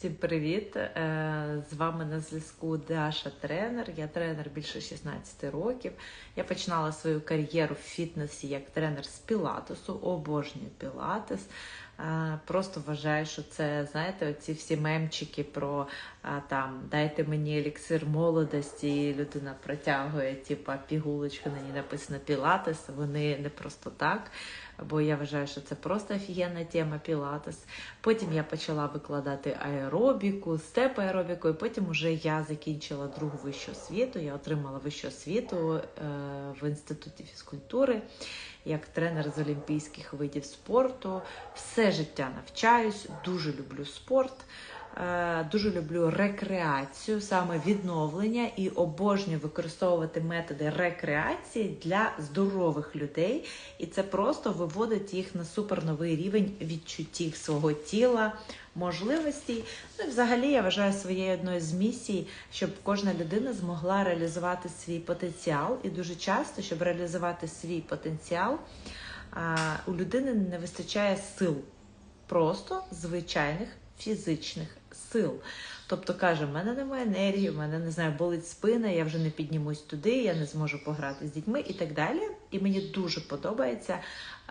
Всім привіт! Е, З вами на зв'язку Даша тренер. Я тренер більше 16 років. Я починала свою кар'єру в фітнесі як тренер з пілатесу, обожнюю пілатес. Е, Просто вважаю, що це, знаєте, оці всі мемчики про там дайте мені еліксир молодості, і людина протягує, типа пігулочка, на ній написано пілатес. Вони не просто так. Бо я вважаю, що це просто офігенна тема пілатес. Потім я почала викладати аеробіку, степ аеробіку, і потім вже я закінчила другу вищу освіту. Я отримала вищу освіту е, в інституті фізкультури як тренер з олімпійських видів спорту. Все життя навчаюсь, дуже люблю спорт. Е, Дуже люблю рекреацію, саме відновлення і обожнюю використовувати методи рекреації для здорових людей, і це просто виводить їх на суперновий рівень відчуттів свого тіла, можливостей. Ну і взагалі я вважаю своєю одною з місій, щоб кожна людина змогла реалізувати свій потенціал. І дуже часто, щоб реалізувати свій потенціал, у людини не вистачає сил, просто звичайних фізичних сил. Тобто каже, в мене немає енергії, в мене не знаю, болить спина, я вже не піднімусь туди, я не зможу пограти з дітьми і так далі. І мені дуже подобається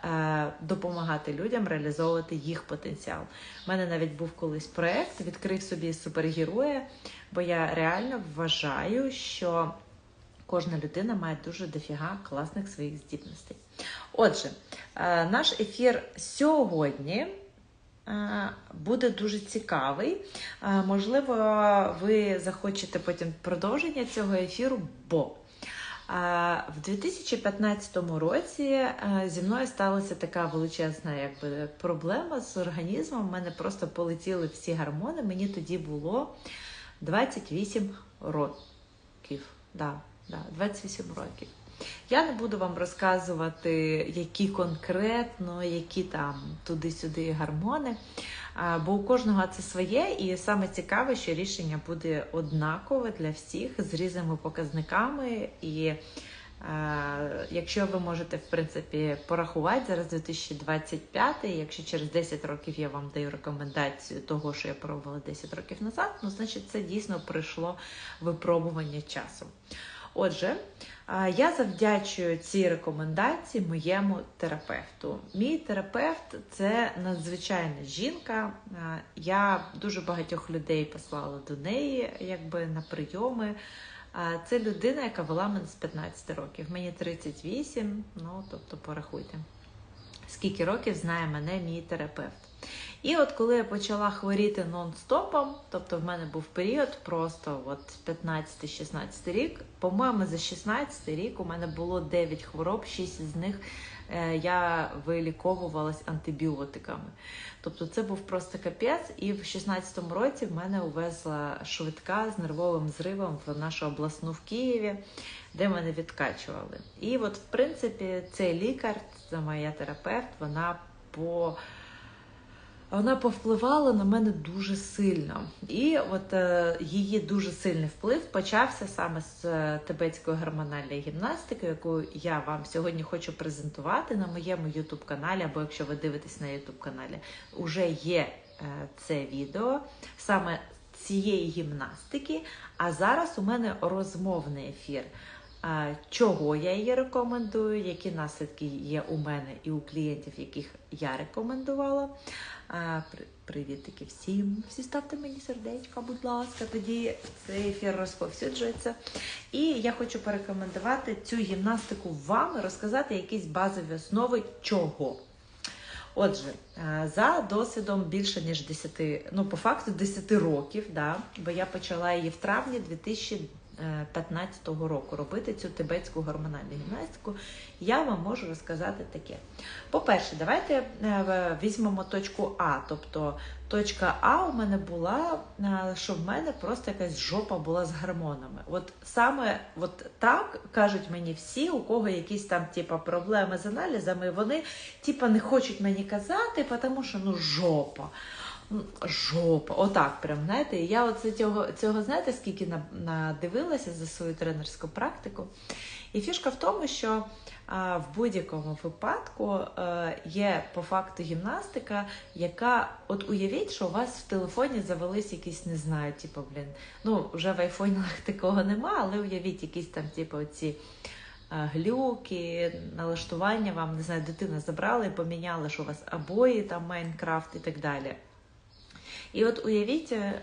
е, допомагати людям реалізовувати їх потенціал. У мене навіть був колись проект, відкрив собі супергероя, бо я реально вважаю, що кожна людина має дуже дофіга класних своїх здібностей. Отже, е, наш ефір сьогодні. Е, Буде дуже цікавий. Е, Можливо, ви захочете потім продовження цього ефіру, бо е, в 2015 році зі мною сталася така величезна якби, проблема з організмом. У мене просто полетіли всі гормони. Мені тоді було 28 років. Да, да, 28 років. Я не буду вам розказувати, які конкретно, які там туди-сюди гормони, бо у кожного це своє, і саме цікаве, що рішення буде однакове для всіх з різними показниками. І а, якщо ви можете в принципі порахувати зараз 2025, якщо через 10 років я вам даю рекомендацію того, що я пробувала 10 років назад, ну значить це дійсно пройшло випробування часу. Отже, я завдячую ці рекомендації моєму терапевту. Мій терапевт це надзвичайна жінка. Я дуже багатьох людей послала до неї, якби на прийоми. Це людина, яка вела мене з 15 років. Мені 38, ну тобто порахуйте, скільки років знає мене мій терапевт. І от коли я почала хворіти нон-стопом, тобто в мене був період просто от 15-16 рік, по-моєму, за 16 рік у мене було 9 хвороб, 6 з них е, я виліковувалась антибіотиками. Тобто це був просто капець, і в 16-му році в мене увезла швидка з нервовим зривом в нашу обласну в Києві, де мене відкачували. І от, в принципі, цей лікар, це моя терапевт, вона по вона повпливала на мене дуже сильно. І от е, її дуже сильний вплив почався саме з е, тибетської гормональної гімнастики, яку я вам сьогодні хочу презентувати на моєму youtube каналі або якщо ви дивитесь на youtube каналі, вже є е, це відео саме цієї гімнастики. А зараз у мене розмовний ефір. Чого я її рекомендую, які наслідки є у мене і у клієнтів, яких я рекомендувала. Привітики всім. Всі ставте мені сердечко, будь ласка, тоді цей ефір розповсюджується. І я хочу порекомендувати цю гімнастику вам розказати якісь базові основи чого. Отже, за досвідом більше ніж 10, ну по факту 10 років, да, бо я почала її в травні 2000 2015 року робити цю тибетську гормональну гімнастику, я вам можу розказати таке. По-перше, давайте е, візьмемо точку А. Тобто точка А у мене була, е, що в мене просто якась жопа була з гормонами. От саме от так кажуть мені всі, у кого якісь там типа, проблеми з аналізами, вони типа, не хочуть мені казати, тому що ну жопа. Жопа. Отак, прям, знаєте. І я оце цього, цього знаєте, скільки надивилася за свою тренерську практику. І фішка в тому, що а, в будь-якому випадку а, е, є по факту гімнастика, яка, от уявіть, що у вас в телефоні завелись якісь, не знаю, типу, блін, ну вже в айфонах такого нема, але уявіть якісь там, типу, ці глюки, налаштування вам, не знаю, дитина забрала і поміняла, що у вас обої, там Майнкрафт і так далі. І от уявіть е,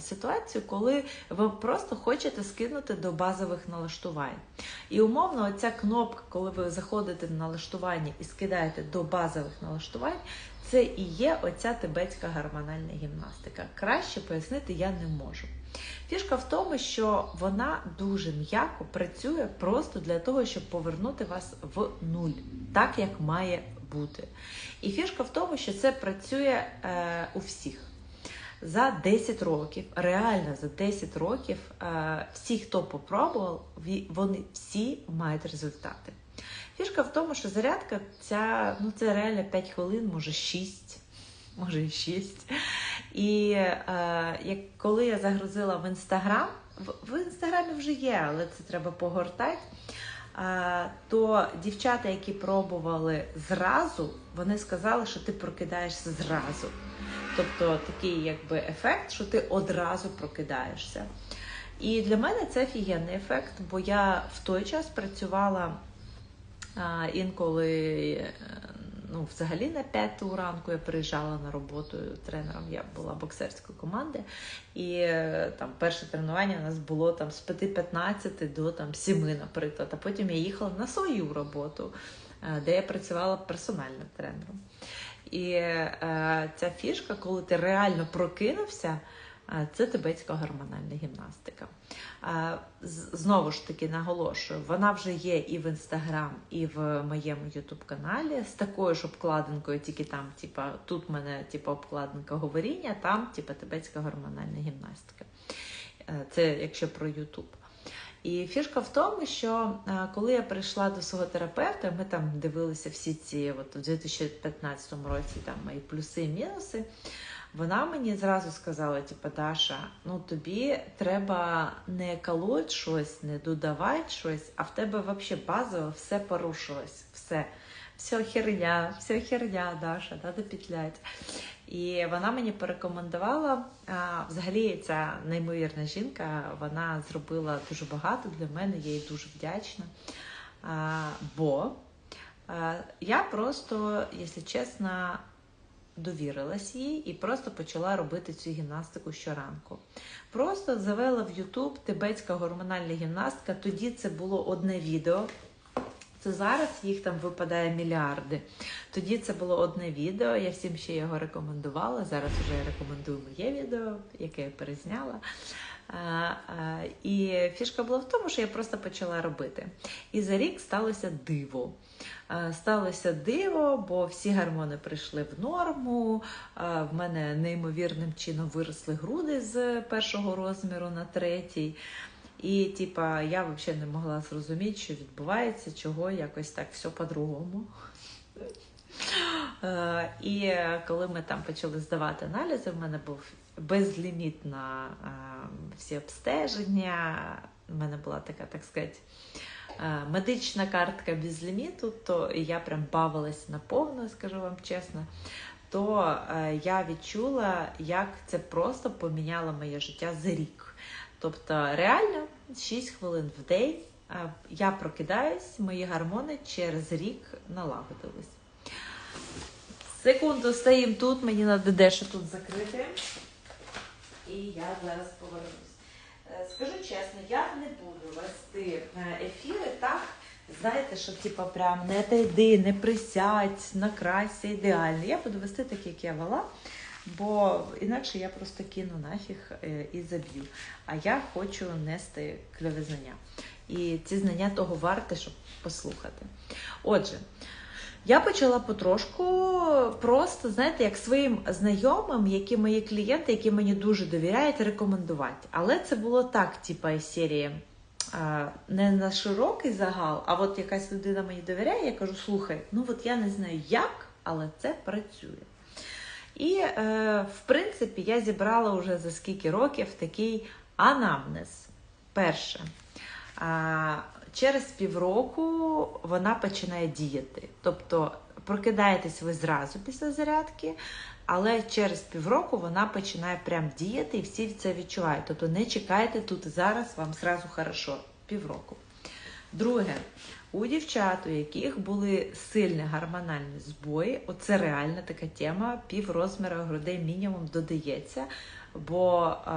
ситуацію, коли ви просто хочете скинути до базових налаштувань. І умовно, оця кнопка, коли ви заходите на налаштування і скидаєте до базових налаштувань, це і є оця тибетська гормональна гімнастика. Краще пояснити я не можу. Фішка в тому, що вона дуже м'яко працює просто для того, щоб повернути вас в нуль, так як має бути. І фішка в тому, що це працює е, у всіх. За 10 років, реально за 10 років, е, всі, хто попробував, вони всі мають результати. Фішка в тому, що зарядка ця, ну це реально 5 хвилин, може 6, може і 6. І е, як коли я загрузила в інстаграм, в, в інстаграмі вже є, але це треба погортати. Е, то дівчата, які пробували зразу, вони сказали, що ти прокидаєшся зразу. Тобто такий якби ефект, що ти одразу прокидаєшся. І для мене це фігенний ефект, бо я в той час працювала інколи ну, взагалі на п'яту ранку я приїжджала на роботу тренером. Я була боксерської команди, і е, там перше тренування у нас було там з 5.15 до там 7, наприклад. А потім я їхала на свою роботу, е, де я працювала персональним тренером. І е, ця фішка, коли ти реально прокинувся. Це тибетська гормональна гімнастика. Знову ж таки наголошую, вона вже є і в інстаграм, і в моєму ютуб-каналі з такою ж обкладинкою, тільки там, типа, тут в мене типа, обкладинка говоріння, там типа, тибетська гормональна гімнастика. Е, це якщо про Ютуб. І фішка в тому, що е, коли я прийшла до свого терапевта, ми там дивилися всі ці, от у 2015 році там мої плюси і мінуси. Вона мені зразу сказала: типу, Даша, ну тобі треба не колоть щось, не додавати щось, а в тебе взагалі базово все порушилось. Все все херня, все херня, Даша, треба петлять. І вона мені порекомендувала. А, взагалі, ця неймовірна жінка, вона зробила дуже багато для мене, я їй дуже вдячна. А, бо а, я просто, якщо чесно, довірилась їй і просто почала робити цю гімнастику щоранку. Просто завела в YouTube тибетська гормональна гімнастика. Тоді це було одне відео. Це зараз їх там випадає мільярди. Тоді це було одне відео. Я всім ще його рекомендувала. Зараз вже я рекомендую моє відео, яке я перезняла. І фішка була в тому, що я просто почала робити. І за рік сталося диво. Сталося диво, бо всі гормони прийшли в норму. В мене неймовірним чином виросли груди з першого розміру на третій. І, типа, я взагалі не могла зрозуміти, що відбувається, чого якось так все по-другому. І коли ми там почали здавати аналізи, в мене був безліміт на всі обстеження. У мене була така, так сказати, медична картка без ліміту, то я прям бавилася наповну, скажу вам чесно. То я відчула, як це просто поміняло моє життя за рік. Тобто, реально 6 хвилин в день я прокидаюсь, мої гормони через рік налагодились. Секунду стоїмо тут, мені треба дещо тут закрити. І я зараз повернусь. Е, скажу чесно, я не буду вести е, ефіри так. Знаєте, що типу, прям не йди, не присядь, накрайся ідеально. Я буду вести так, як я вела, бо інакше я просто кину нафіг е, і заб'ю. А я хочу нести кльові знання. І ці знання того варте, щоб послухати. Отже. Я почала потрошку просто, знаєте, як своїм знайомим, які мої клієнти, які мені дуже довіряють, рекомендувати. Але це було так, типа із серії не на широкий загал, а от якась людина мені довіряє, я кажу, слухай, ну от я не знаю як, але це працює. І, е, в принципі, я зібрала вже за скільки років такий анамнез. Перше. Через півроку вона починає діяти. Тобто прокидаєтесь ви зразу після зарядки, але через півроку вона починає прям діяти і всі це відчувають. Тобто не чекайте тут зараз, вам зразу хорошо. Півроку. Друге, у дівчат, у яких були сильні гормональні збої, оце реальна така тема, пів розміру грудей мінімум додається, бо е,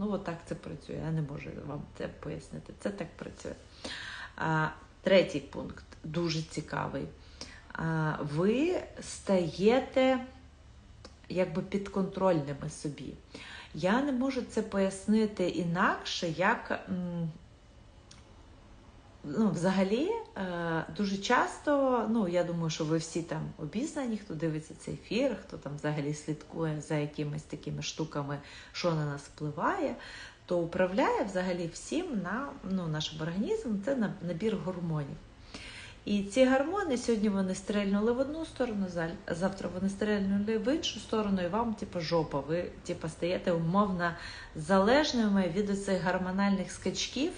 ну от так це працює. Я не можу вам це пояснити. Це так працює. А, Третій пункт дуже цікавий. А, ви стаєте якби підконтрольними собі. Я не можу це пояснити інакше, як ну, взагалі е, дуже часто, ну я думаю, що ви всі там обізнані, хто дивиться цей ефір, хто там взагалі слідкує за якимись такими штуками, що на нас впливає, то управляє взагалі всім на ну, нашим організмом це набір гормонів. І ці гормони сьогодні вони стрельнули в одну сторону, завтра вони стрельнули в іншу сторону, і вам, типу, жопа. Ви типу, стаєте умовно залежними від цих гормональних скачків.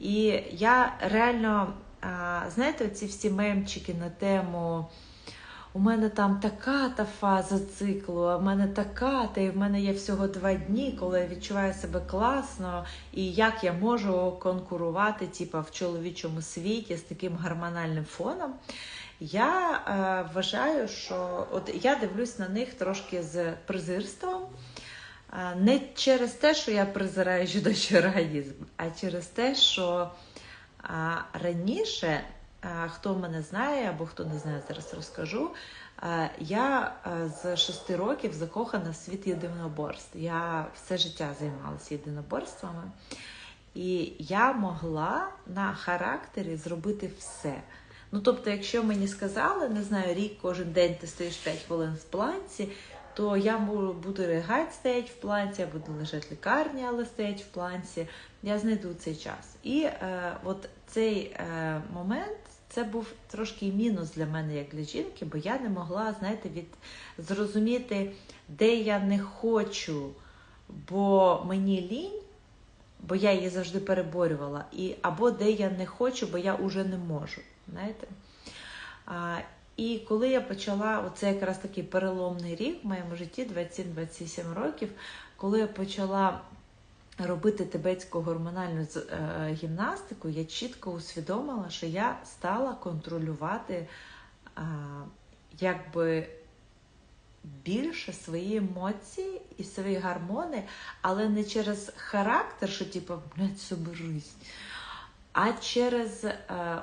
І я реально, знаєте, ці всі мемчики на тему. У мене там така та фаза циклу, а в мене така, та і в мене є всього два дні, коли я відчуваю себе класно, і як я можу конкурувати типу, в чоловічому світі з таким гормональним фоном. Я е, вважаю, що от я дивлюсь на них трошки з презирством. Не через те, що я презираю жіночий організм, а через те, що раніше, хто мене знає або хто не знає, зараз розкажу. Я з шести років закохана в світ єдиноборств. Я все життя займалася єдиноборствами, і я могла на характері зробити все. Ну, тобто, якщо мені сказали, не знаю, рік кожен день ти стоїш 5 хвилин в планці, то я буду ригать стоять в планці, я буду лежати в лікарні, але стоять в планці. Я знайду цей час. І е, от цей е, момент це був трошки мінус для мене, як для жінки, бо я не могла, знаєте, від зрозуміти, де я не хочу, бо мені лінь. Бо я її завжди переборювала, і або де я не хочу, бо я вже не можу. знаєте. А, і коли я почала, оце якраз такий переломний рік в моєму житті, 27-27 років, коли я почала робити тибетську гормональну е, гімнастику, я чітко усвідомила, що я стала контролювати якби більше свої емоції і свої гормони, але не через характер, що типу, блядь, соберись а через е,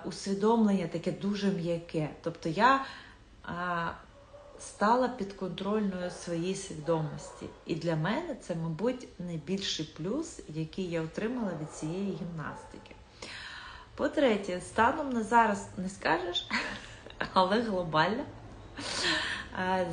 усвідомлення таке дуже м'яке. Тобто я е, стала підконтрольною своїй свідомості. І для мене це, мабуть, найбільший плюс, який я отримала від цієї гімнастики. По-третє, станом на зараз не скажеш, але глобально.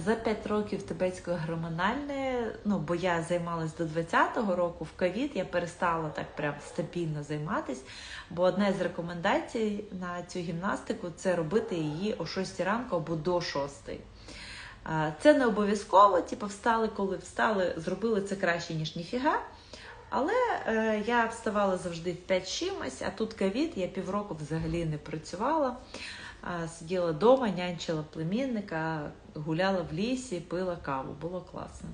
За 5 років тибетської гормональної, ну бо я займалась до 20-го року в ковід, я перестала так прям стабільно займатися. Бо одна з рекомендацій на цю гімнастику це робити її о 6 ранку або до 6. Е, це не обов'язково, типу, встали, коли встали, зробили це краще, ніж ніфіга. Але е, я вставала завжди в 5 чимось, а тут ковід, я півроку взагалі не працювала сиділа вдома, нянчила племінника, гуляла в лісі, пила каву, було класно.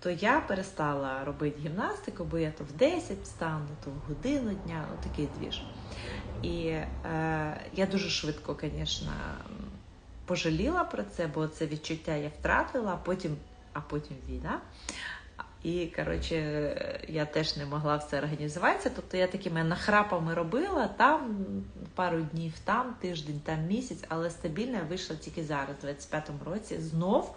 То я перестала робити гімнастику, бо я то в 10 встану, то в годину дня, ну такий двіж. І е, я дуже швидко, звісно, пожаліла про це, бо це відчуття я втратила, а потім, а потім війна. І, коротше, я теж не могла все організуватися. Тобто я такими нахрапами робила там пару днів, там тиждень, там місяць, але стабільно я вийшла тільки зараз, у 25-му році, знов.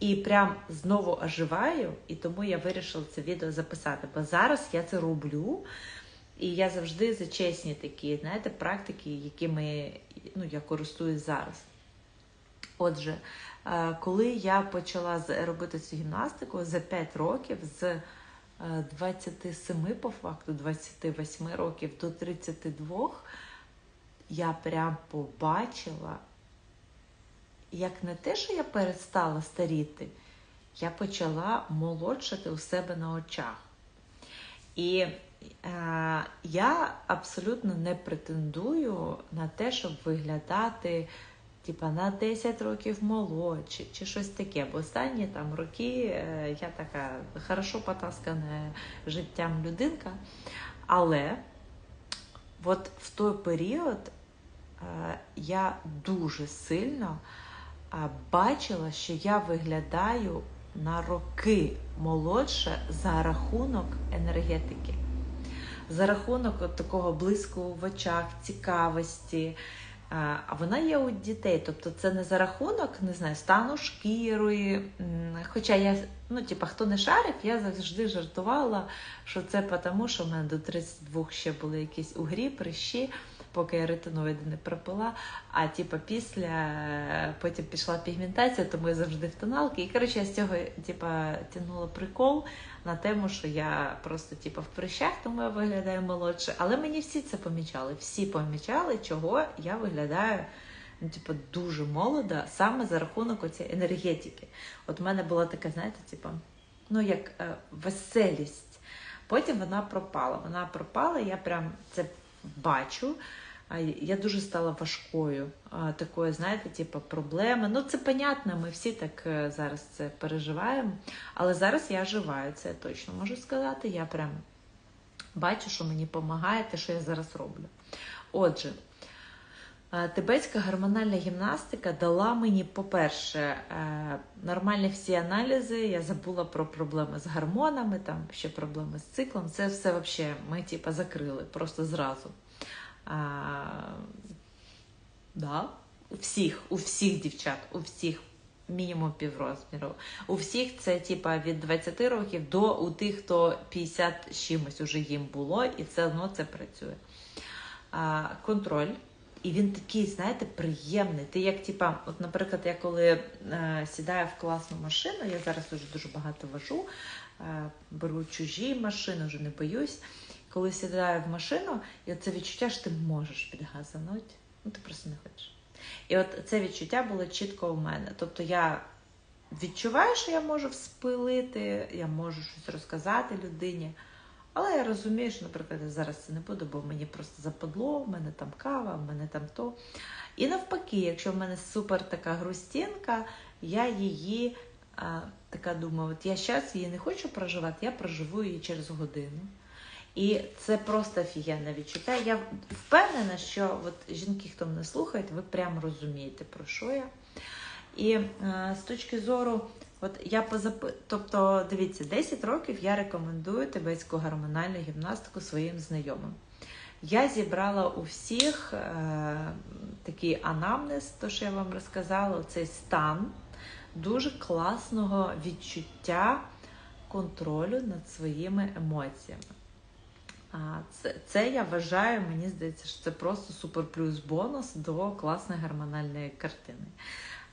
І прям знову оживаю, і тому я вирішила це відео записати. Бо зараз я це роблю, і я завжди за чесні такі, знаєте, практики, якими ну, я користуюсь зараз. Отже, Е, коли я почала робити цю гімнастику за 5 років, з 27 е, по факту, 28 років до 32, я прям побачила, як не те, що я перестала старіти, я почала молодшати у себе на очах. І е, я абсолютно не претендую на те, щоб виглядати типа на 10 років молодші чи щось таке. Бо останні там роки е, я така хорошо потаскана життям людинка. Але от в той період я дуже сильно е, бачила, що я виглядаю на роки молодше за рахунок енергетики, за рахунок такого блиску в очах, цікавості. А вона є у дітей, тобто це не за рахунок, не знаю, стану шкірою. Хоча я, ну, типа, хто не шарив, я завжди жартувала, що це тому, що в мене до 32 ще були якісь угрі, прищі поки я ретиноїди не пропила. А типу, після потім пішла пігментація, тому я завжди в тоналки. І коротше, я з цього типу, тягнула прикол на тему, що я просто типу, в прищах, тому я виглядаю молодше. Але мені всі це помічали. Всі помічали, чого я виглядаю. Ну, типу, дуже молода, саме за рахунок оцієї енергетики. От в мене була така, знаєте, типу, ну як е, веселість. Потім вона пропала. Вона пропала, я прям це бачу. Я дуже стала важкою. Такою, знаєте, типу, проблеми. Ну, це понятно, ми всі так е, зараз це переживаємо. Але зараз я живаю, це я точно можу сказати. Я прям бачу, що мені допомагає те, що я зараз роблю. Отже, тибетська гормональна гімнастика дала мені, по-перше, е, нормальні всі аналізи. Я забула про проблеми з гормонами, там ще проблеми з циклом. Це все взагалі ми типу, закрили просто зразу. А, да, У всіх, у всіх дівчат, у всіх мінімум піврозміру. У всіх це типа від 20 років до у тих, хто 50 чимось уже їм було, і все одно це працює. А, Контроль. І він такий, знаєте, приємний. Ти як, типа, от, наприклад, я коли е, сідаю в класну машину, я зараз дуже дуже багато вожу, е, беру чужі машини, вже не боюсь коли сідаю в машину, і це відчуття, що ти можеш підгазанути, ну ти просто не хочеш. І от це відчуття було чітко у мене. Тобто я відчуваю, що я можу вспилити, я можу щось розказати людині. Але я розумію, що, наприклад, я зараз це не буду, бо мені просто западло, в мене там кава, в мене там то. І навпаки, якщо в мене супер така грустінка, я її а, така думаю, от я зараз її не хочу проживати, я проживу її через годину. І це просто офігенне відчуття. Я впевнена, що от жінки, хто мене слухає, ви прямо розумієте, про що я. І е, з точки зору, от я позап... тобто, дивіться, 10 років я рекомендую тибетську гормональну гімнастику своїм знайомим. Я зібрала у всіх е, такий анамнез, то що я вам розказала, цей стан дуже класного відчуття контролю над своїми емоціями. Це це я вважаю, мені здається, що це просто супер плюс бонус до класної гормональної картини.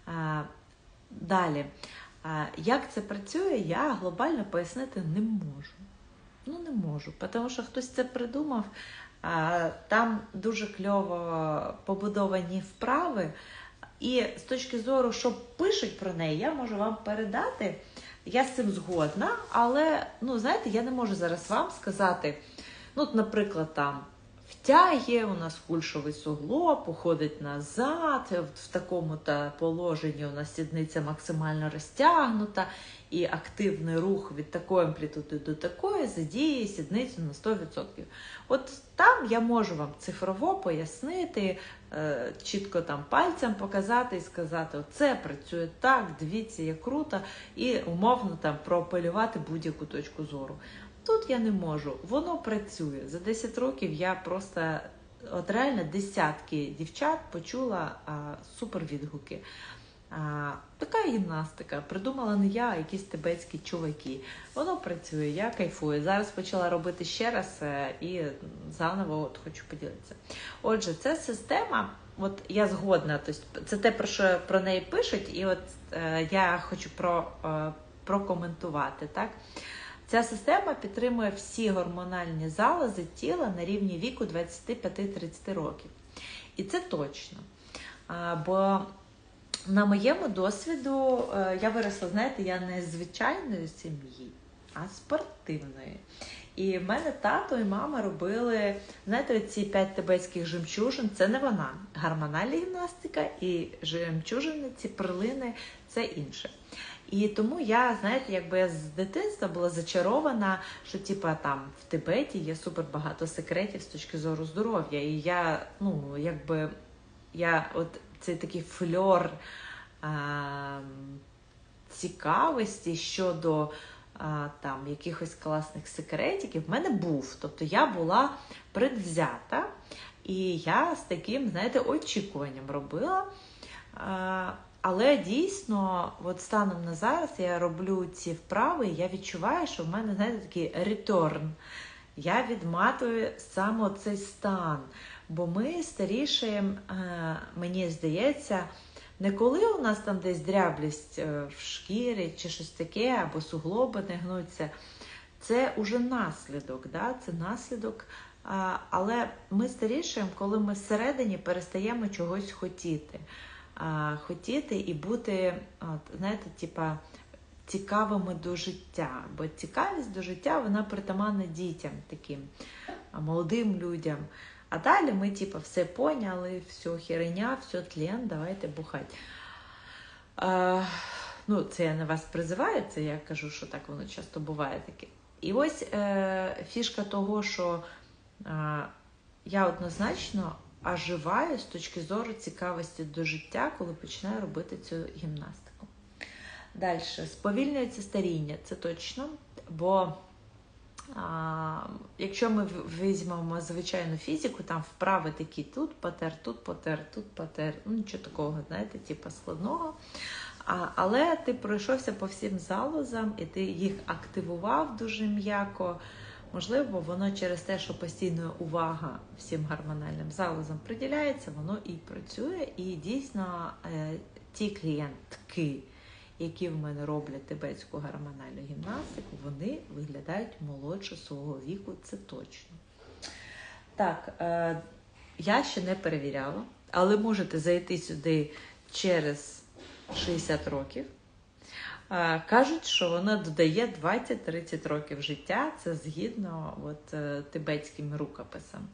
А, Далі, а, як це працює, я глобально пояснити не можу. Ну, не можу, тому що хтось це придумав. Там дуже кльово побудовані вправи. І з точки зору, що пишуть про неї, я можу вам передати. Я з цим згодна, але ну, знаєте, я не можу зараз вам сказати. Ну, Наприклад, там втяги, у нас кульшовий суглоб, уходить назад, в такому-то положенні у нас сідниця максимально розтягнута, і активний рух від такої амплітуди до такої задіє сідницю на 100%. От там я можу вам цифрово пояснити, е, чітко там пальцем показати і сказати, це працює так, дивіться, як круто, і умовно там проапелювати будь-яку точку зору. Тут я не можу. Воно працює. За 10 років я просто от реально десятки дівчат почула а, супер відгуки. А, Така гімнастика. Придумала не я, а якісь тибетські чуваки. Воно працює, я кайфую. Зараз почала робити ще раз е, і заново от хочу поділитися. Отже, ця система, от я згодна, тобто це те, про що про неї пишуть, і от е, я хочу про, е, прокоментувати. так. Ця система підтримує всі гормональні залози тіла на рівні віку 25-30 років. І це точно. Бо на моєму досвіду е, я виросла, знаєте, я не звичайної сім'ї, а спортивної. І в мене тато і мама робили, знаєте, ці п'ять тибетських жемчужин, це не вона. Гормональна гімнастика і жемчужини, ці перлини це інше. І тому я, знаєте, якби я з дитинства була зачарована, що типа там в Тибеті є супер багато секретів з точки зору здоров'я. І я, ну, якби я от цей такий фльор а, цікавості щодо там якихось класних секретиків в мене був. Тобто я була предвзята, і я з таким, знаєте, очікуванням робила. Але дійсно, от станом на зараз я роблю ці вправи, і я відчуваю, що в мене, знаєте, такий реторн. Я відматую саме цей стан. Бо ми старішаємо, мені здається, не коли у нас там десь дряблість е, в шкірі чи щось таке, або суглоби не гнуться. Це уже наслідок, да? це наслідок. Але ми старішаємо, коли ми всередині перестаємо чогось хотіти. Хотіти і бути, знаєте, типа цікавими до життя. Бо цікавість до життя вона притаманна дітям таким, молодим людям. А далі ми, типу, все поняли, все херня, все тлен, давайте бухать. А, ну, Це я на вас призиваю, це я кажу, що так воно часто буває таке. І ось е, фішка того, що е, я однозначно оживаю з точки зору цікавості до життя, коли починаю робити цю гімнастику. Далі, сповільнюється старіння, це точно, бо а, Якщо ми візьмемо звичайну фізику, там вправи такі тут патер, тут патер, тут патер, ну нічого такого, знаєте, типу складного. А, Але ти пройшовся по всім залозам і ти їх активував дуже м'яко. Можливо, воно через те, що постійна увага всім гормональним залозам приділяється, воно і працює. І дійсно е, ті клієнтки які в мене роблять тибетську гормональну гімнастику, вони виглядають молодше свого віку, це точно. Так, е, я ще не перевіряла, але можете зайти сюди через 60 років. Е, кажуть, що вона додає 20-30 років життя, це згідно от, е, тибетським рукописам.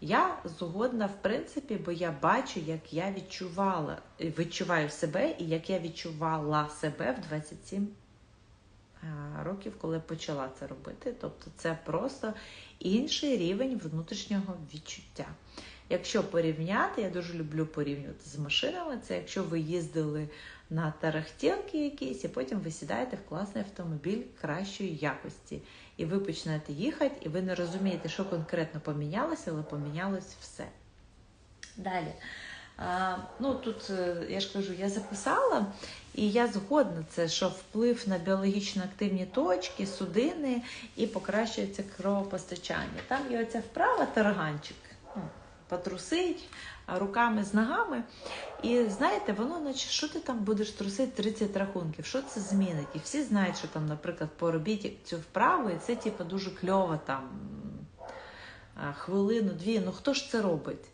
Я згодна, в принципі, бо я бачу, як я відчувала, відчуваю себе і як я відчувала себе в 27 років, коли почала це робити. Тобто це просто інший рівень внутрішнього відчуття. Якщо порівняти, я дуже люблю порівнювати з машинами, це якщо ви їздили на тарахтілки якісь, і потім ви сідаєте в класний автомобіль кращої якості. І ви почнете їхати, і ви не розумієте, що конкретно помінялося, але помінялось все. Далі. А, ну Тут, е, я ж кажу, я записала, і я згодна це, що вплив на біологічно активні точки, судини і покращується кровопостачання. Там є оця вправа тараганчик. Потрусить руками з ногами. І знаєте, воно, наче, що ти там будеш трусити 30 рахунків, що це змінить? І всі знають, що там, наприклад, поробіть цю вправу, і це типу, дуже кльово там хвилину-дві. Ну хто ж це робить?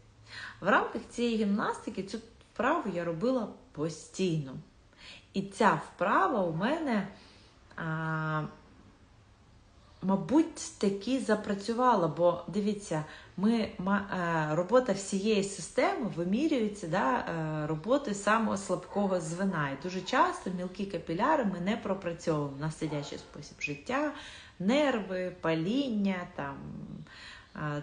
В рамках цієї гімнастики цю вправу я робила постійно. І ця вправа у мене. А, Мабуть, таки запрацювала, бо дивіться, ми, робота всієї системи вимірюється да, е, роботи самого слабкого звена. І дуже часто мілкі капіляри ми не пропрацьовуємо на сидячий спосіб життя, нерви, паління. там,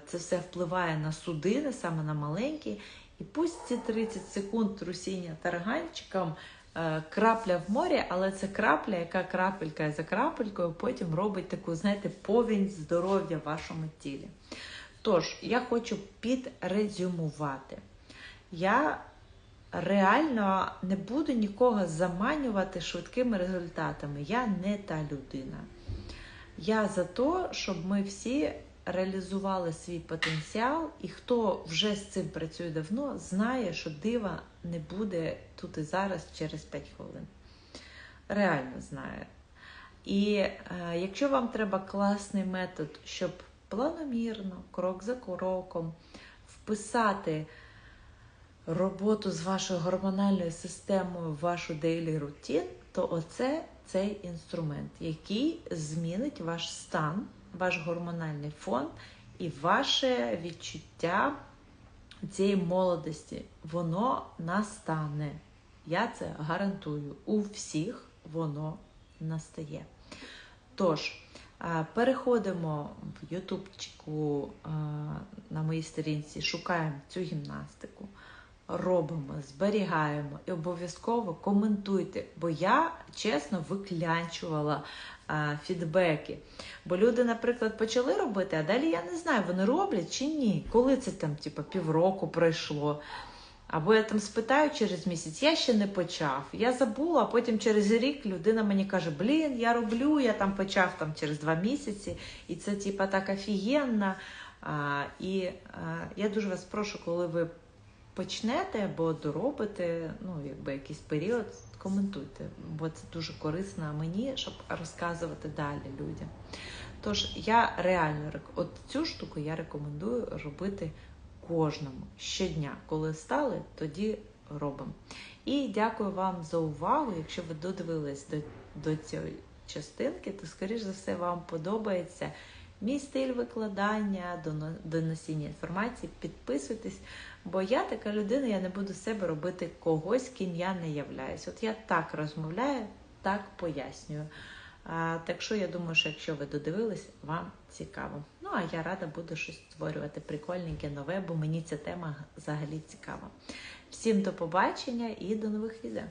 Це все впливає на судини, саме на маленькі. І пусть ці 30 секунд трусіння тарганчиком Е, крапля в морі, але це крапля, яка крапелька за крапелькою потім робить таку, знаєте, повінь здоров'я в вашому тілі. Тож, я хочу підрезюмувати. Я реально не буду нікого заманювати швидкими результатами. Я не та людина. Я за те, щоб ми всі реалізували свій потенціал, і хто вже з цим працює давно, знає, що дива не буде тут і зараз через 5 хвилин. Реально знає. І е, якщо вам треба класний метод, щоб планомірно, крок за кроком, вписати роботу з вашою гормональною системою, в вашу daily routine, то оце цей інструмент, який змінить ваш стан, ваш гормональний фон і ваше відчуття цієї молодості. Воно настане. Я це гарантую. У всіх воно настає. Тож, переходимо в ютубчику на моїй сторінці, шукаємо цю гімнастику, робимо, зберігаємо і обов'язково коментуйте, бо я чесно виклянчувала фідбеки. Бо люди, наприклад, почали робити, а далі я не знаю, вони роблять чи ні. Коли це там, типу, півроку пройшло. Або я там спитаю через місяць, я ще не почав. Я забула, а потім через рік людина мені каже: Блін, я роблю, я там почав там через два місяці, і це типа так офігенно. А, і а, я дуже вас прошу, коли ви почнете або доробите, ну, якби якийсь період, коментуйте, бо це дуже корисно мені, щоб розказувати далі людям. Тож я реально от цю штуку я рекомендую робити кожному щодня. Коли стали, тоді робимо. І дякую вам за увагу. Якщо ви додивились до, до цієї частинки, то, скоріш за все, вам подобається мій стиль викладання, доно- доносіння інформації. Підписуйтесь, бо я така людина, я не буду себе робити когось, ким я не являюсь. От я так розмовляю, так пояснюю. Так що я думаю, що якщо ви додивились, вам цікаво. Ну а я рада буду щось створювати прикольненьке, нове, бо мені ця тема взагалі цікава. Всім до побачення і до нових відео.